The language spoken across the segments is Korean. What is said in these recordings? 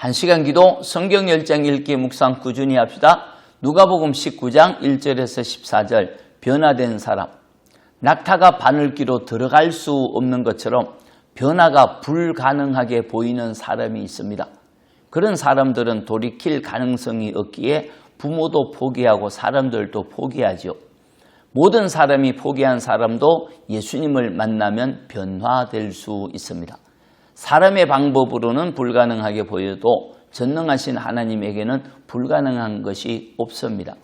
한 시간 기도 성경 열장 읽기 묵상 꾸준히 합시다. 누가복음 19장 1절에서 14절 변화된 사람 낙타가 바늘기로 들어갈 수 없는 것처럼 변화가 불가능하게 보이는 사람이 있습니다. 그런 사람들은 돌이킬 가능성이 없기에 부모도 포기하고 사람들도 포기하죠. 모든 사람이 포기한 사람도 예수님을 만나면 변화될 수 있습니다. 사람의 방법으로는 불가능하게 보여도 전능하신 하나님에게는 불가능한 것이 없습니다.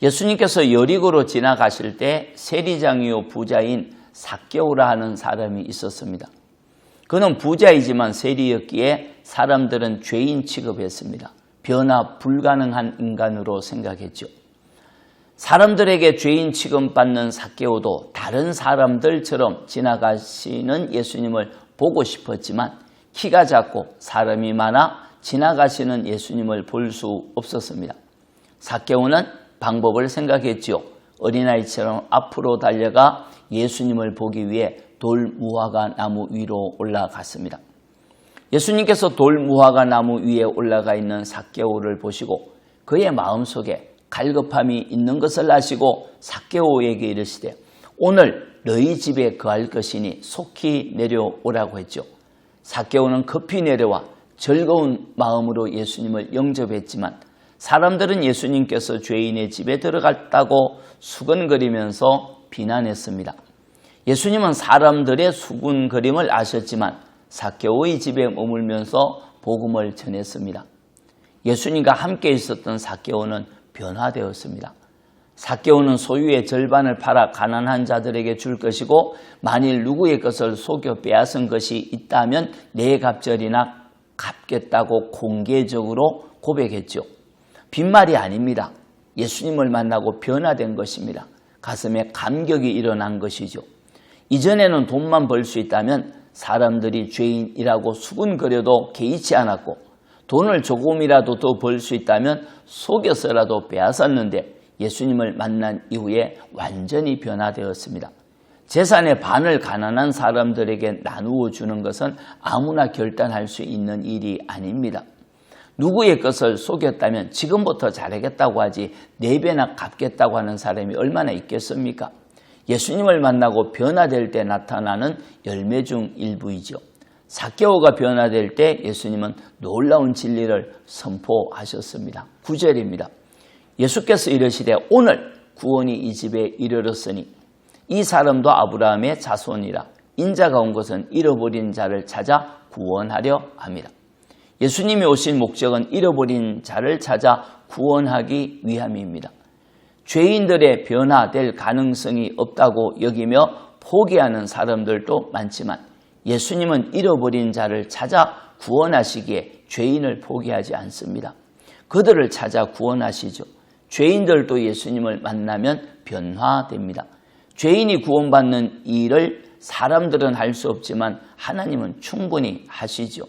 예수님께서 여리고로 지나가실 때 세리장이요 부자인 사개오라 하는 사람이 있었습니다. 그는 부자이지만 세리였기에 사람들은 죄인 취급했습니다. 변화 불가능한 인간으로 생각했죠. 사람들에게 죄인 취급받는 사개오도 다른 사람들처럼 지나가시는 예수님을 보고 싶었지만 키가 작고 사람이 많아 지나가시는 예수님을 볼 수 없었습니다. 사개오는 방법을 생각했지요. 어린아이처럼 앞으로 달려가 예수님을 보기 위해 돌 무화과 나무 위로 올라갔습니다. 예수님께서 돌 무화과 나무 위에 올라가 있는 사개오를 보시고 그의 마음속에 갈급함이 있는 것을 아시고 사개오에게 이르시되 오늘 너희 집에 거할 것이니 속히 내려오라고 했죠. 사개오는 급히 내려와 즐거운 마음으로 예수님을 영접했지만 사람들은 예수님께서 죄인의 집에 들어갔다고 수근거리면서 비난했습니다. 예수님은 사람들의 수군거림을 아셨지만 사개오의 집에 머물면서 복음을 전했습니다. 예수님과 함께 있었던 사개오는 변화되었습니다. 사개오는 소유의 절반을 팔아 가난한 자들에게 줄 것이고 만일 누구의 것을 속여 빼앗은 것이 있다면 내 갑절이나 갚겠다고 공개적으로 고백했죠. 빈말이 아닙니다. 예수님을 만나고 변화된 것입니다. 가슴에 감격이 일어난 것이죠. 이전에는 돈만 벌 수 있다면 사람들이 죄인이라고 수군거려도 개의치 않았고 돈을 조금이라도 더 벌 수 있다면 속여서라도 빼앗았는데 예수님을 만난 이후에 완전히 변화되었습니다. 재산의 반을 가난한 사람들에게 나누어 주는 것은 아무나 결단할 수 있는 일이 아닙니다. 누구의 것을 속였다면 지금부터 잘하겠다고 하지 네 배나 갚겠다고 하는 사람이 얼마나 있겠습니까? 예수님을 만나고 변화될 때 나타나는 열매 중 일부이죠. 사개오가 변화될 때 예수님은 놀라운 진리를 선포하셨습니다. 9절입니다. 예수께서 이르시되 오늘 구원이 이 집에 이르렀으니 이 사람도 아브라함의 자손이라 인자가 온 것은 잃어버린 자를 찾아 구원하려 합니다. 예수님이 오신 목적은 잃어버린 자를 찾아 구원하기 위함입니다. 죄인들의 변화될 가능성이 없다고 여기며 포기하는 사람들도 많지만 예수님은 잃어버린 자를 찾아 구원하시기에 죄인을 포기하지 않습니다. 그들을 찾아 구원하시죠. 죄인들도 예수님을 만나면 변화됩니다. 죄인이 구원받는 일을 사람들은 할 수 없지만 하나님은 충분히 하시죠.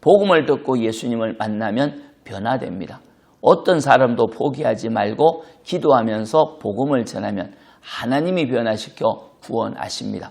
복음을 듣고 예수님을 만나면 변화됩니다. 어떤 사람도 포기하지 말고 기도하면서 복음을 전하면 하나님이 변화시켜 구원하십니다.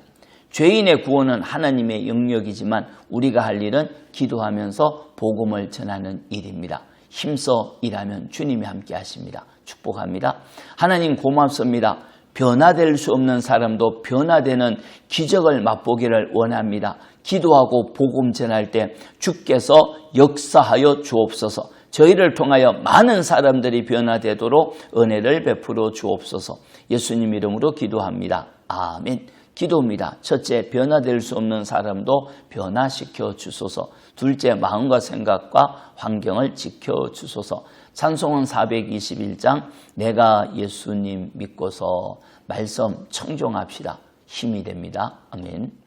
죄인의 구원은 하나님의 영역이지만 우리가 할 일은 기도하면서 복음을 전하는 일입니다. 힘써 일하면 주님이 함께 하십니다. 축복합니다. 하나님 고맙습니다. 변화될 수 없는 사람도 변화되는 기적을 맛보기를 원합니다. 기도하고 복음 전할 때 주께서 역사하여 주옵소서. 저희를 통하여 많은 사람들이 변화되도록 은혜를 베풀어 주옵소서. 예수님 이름으로 기도합니다. 아멘. 기도입니다. 첫째, 변화될 수 없는 사람도 변화시켜 주소서. 둘째, 마음과 생각과 환경을 지켜 주소서. 찬송은 421장, 내가 예수님 믿고서 말씀 청종합시다. 힘이 됩니다. 아멘.